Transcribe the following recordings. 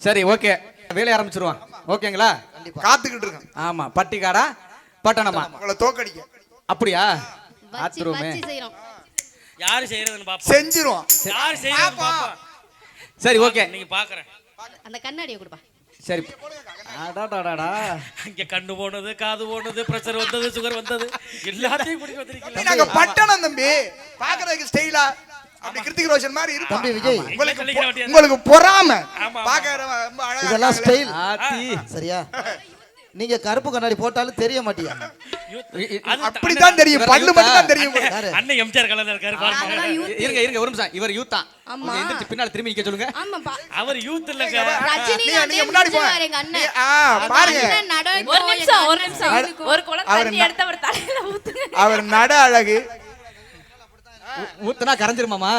சரி ஓகே. வேலைய ஆரம்பிச்சிருவான். ஓகேங்களா? காத்துக்கிட்டு இருக்கேன். ஆமா பட்டிக்காடா? பட்டணமா? உங்களை தோக்கடிக்க. அப்படியா? செய்யறோம். யாரு செய்யறதுன்னு பாப்போம். செஞ்சிருவோம். யாரு செய்யறதுன்னு பாப்போம். சரி ஓகே. நீங்க பாக்குறேன். அந்த கண்ணாடியை கொடுப்பா. சரி. அடாடாடாடா இங்க கண்ணு போனது காது போனது பிரஷர் வந்தது சுகர் வந்தது. எல்லாத்தையும் குடிக்க வந்திருக்கீங்க நாங்க பட்டணம் தம்பி. பாக்குறதுக்கு ஸ்டைலா அப்படி கிருத்திக் ரோஷன் மாதிரி இருப்பான். தம்பி விஜய். உங்களுக்கு பொ-. உங்களுக்கு பொறாம. பாக்க ரொம்ப அழகா இதெல்லாம். ஸ்டைல் சரியா? நீங்க கருப்பு கண்ணாடி போட்டாலும் தெரிய மாட்டியா? அது அப்படித்தான் தெரியும். பல்லு? மட்டும் தான் தெரியும் அண்ணன் எம்ஜிஆர் கலர்ல இருக்காரு பாருங்க. இருங்க இருங்க ஒரு நிமிஷம். இவர் யூத் தான் ஆமா. எந்திரிச்சு பின்னால திரும்பி நிக்க சொல்லுங்க. ஆமாப்பா. அவர் யூத் இல்லங்க ரஜினி நீங்க- முன்னாடி போங்க. எங்க அண்ணன். நீ- ஆ, பாருங்க. ஒரு நிமிஷம் ஒரு நிமிஷம். ஒரு குளம் தண்ணி எடுத்து அவர் தலையில ஊத்துங்க. அவர் நட அழகு. ஊத்துனா கரைஞ்சிருமாமா?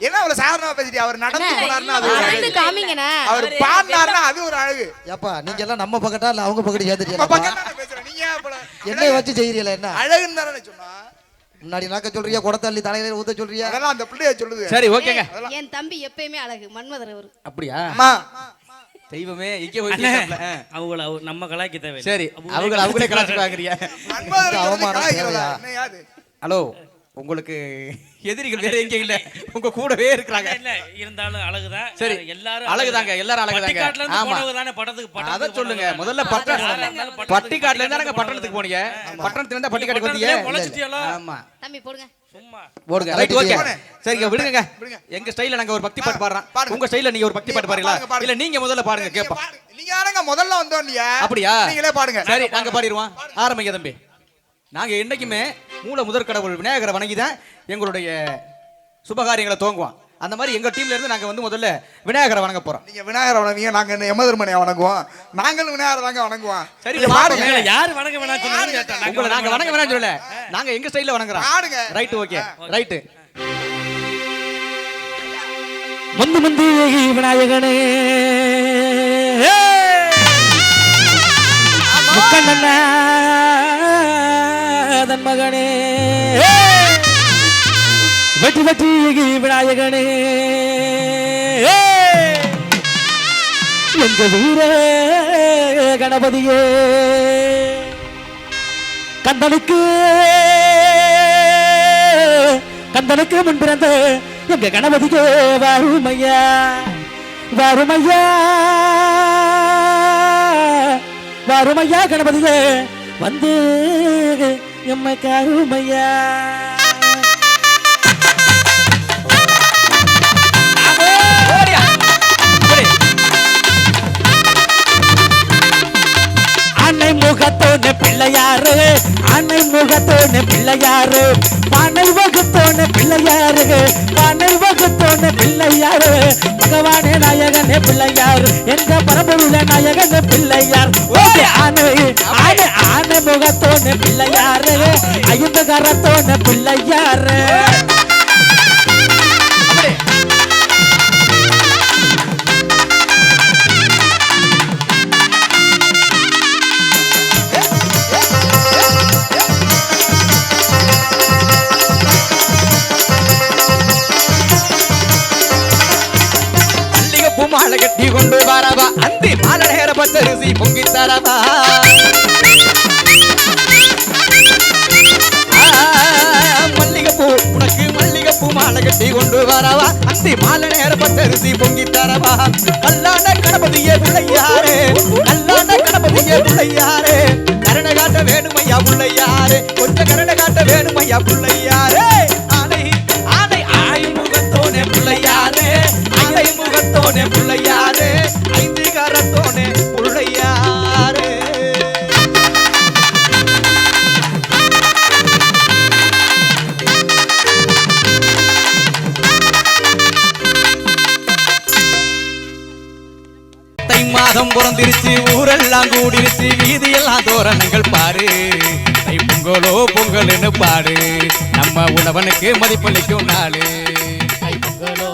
என்ன அவ்வளவு சாதாரணமா பேசிட்டு அவர் நடந்து போனாருன்னா அது காமிங்கண்ணே. அவர் பாடினாருன்னா அது ஒரு அழகு. ஏப்பா நீங்க எல்லாம் நம்ம பக்கத்தா இல்ல அவங்க பக்கத்து இப்ப என்னைய வச்சு செய்யறீங்களா என்ன? அழகுன்னு தானே சொன்னா? முன்னாடி நாக்க சொல்றியா குடத்தள்ளி தலையில ஊத்த சொல்றியா? அதெல்லாம் அந்த பிள்ளைய சொல்லுது. சரி ஓகேங்க. என் தம்பி எப்பயுமே அழகு மன்மதர் அவரு. அப்படியா? அம்மா. தெய்வமே இங்கே போய் அண்ணே, கேட்கல. ஆ. அவங்கள அவ- நம்ம கலாய்க்க தேவை சரி அவங்க அவங்களே அவமானம் தேவையா? என்ன யாது? ஹலோ. உங்களுக்கு எதிரிகள் வேற எங்க இல்ல. உங்க கூடவே இருக்கிறாங்க. இல்ல இருந்தாலும் அழகுதான். சரி. எல்லாரும் அழகுதாங்க, எல்லாரும் அழகுதாங்க. ஆமா. படத்துக்கு அத சொல்லுங்க. முதல்ல. பட்டணம். பட்டிக்காட்டுல இருந்தா நாங்க பட்டணத்துக்கு போனீங்க? பட்டணத்துல இருந்தா பட்டிக்காட்டுக்கு வந்தீங்க? ஆமா. தம்பி போடுங்க. சும்மா. போடுங்க. Right okay. சரிங்க விடுங்க. விடுங்க. எங்க ஸ்டைல்ல நாங்க ஒரு பக்தி பாட்டு பாடுறோம். உங்க ஸ்டைல்ல நீங்க ஒரு பக்தி பாட்டு பாடுறீங்களா. இல்ல நீங்க முதல்ல பாடுங்க பாடுங்க. நீங்க யாருங்க? முதல்ல வந்தோம் இல்லையா? அப்படியா? நீங்களே பாடுங்க. சரி நாங்க பாடிடுவோம். ஆரம்பிங்க தம்பி. நாங்க என்னைக்குமே மூல முதற் கடவுள் விநாயகரை வணங்கி தான் எங்களுடைய சுபகாரியங்களை துவங்குவோம். அந்த மாதிரி எங்க டீம்ல இருந்து நாங்க வந்து முதல்ல விநாயகரை வணங்க போறோம். நீங்க விநாயகர் வணங்குவீங்க நாங்க என்ன யமதர்மனையா வணங்குவோம்? நாங்களும் விநாயகர் தாங்க வணங்குவோம். சரி, யாரு வணங்க வேணாம் உங்களை நாங்க வணங்க வேணாம் சொல்லல. நாங்க எங்க ஸ்டைல்ல வணங்குறோம். பாடுங்க. ரைட் ஓகே ரைட் முந்து முந்து விநாயகனே. விநாயகநாதன் மகனே. வெட்டி வெட்டி விநாயகனே. எங்க வீர கணபதியே. கந்தனுக்கு கந்தனுக்கு முன் பிறந்த எங்க கணபதிக்கு வருமையா வருமையா வருமையா கணபதியே வந்து எம்மை கருமையா? அணை முகத்தோன பிள்ளையாரு. பனை வகுத்தோன பிள்ளையாரு. பனை வகுத்தோன பிள்ளையாரு. பகவானே நாயகனே பிள்ளையார். என்ற பரம்பொருள நாயகனே பிள்ளையார். ஓகே ஆனை ஆனை ஆனை முகத்தோன பிள்ளையாரு. ஐந்து கரத்தோன பிள்ளையாரு. மாலை கட்டி கொண்டு வரவா? அந்தி மாலை நேர பச்சரிசி பொங்கி தரவா? ஆ, மல்லிகைப்பூ உனக்கு மல்லிகைப்பூ மாலை கட்டி கொண்டு வரவா? அந்தி மாலை நேர பச்சரிசி பொங்கி தரவா? கல்லான கணபதியே பிள்ளையாரே கல்லான கணபதியே பிள்ளையாரே கரண காட்ட வேணுமையா பிள்ளையாரே. கொஞ்சம் கரண காட்ட வேணுமையா பிள்ளையா மாதம் பிறந்திருச்சு ஊரெல்லாம் கூடிருச்சு வீதியெல்லாம் தோரணங்கள் பாரு. தை பொங்கலோ பொங்கல்னு பாடு நம்ம உழவனுக்கு மதிப்பளிக்கும் நாளு. தை பொங்கலோ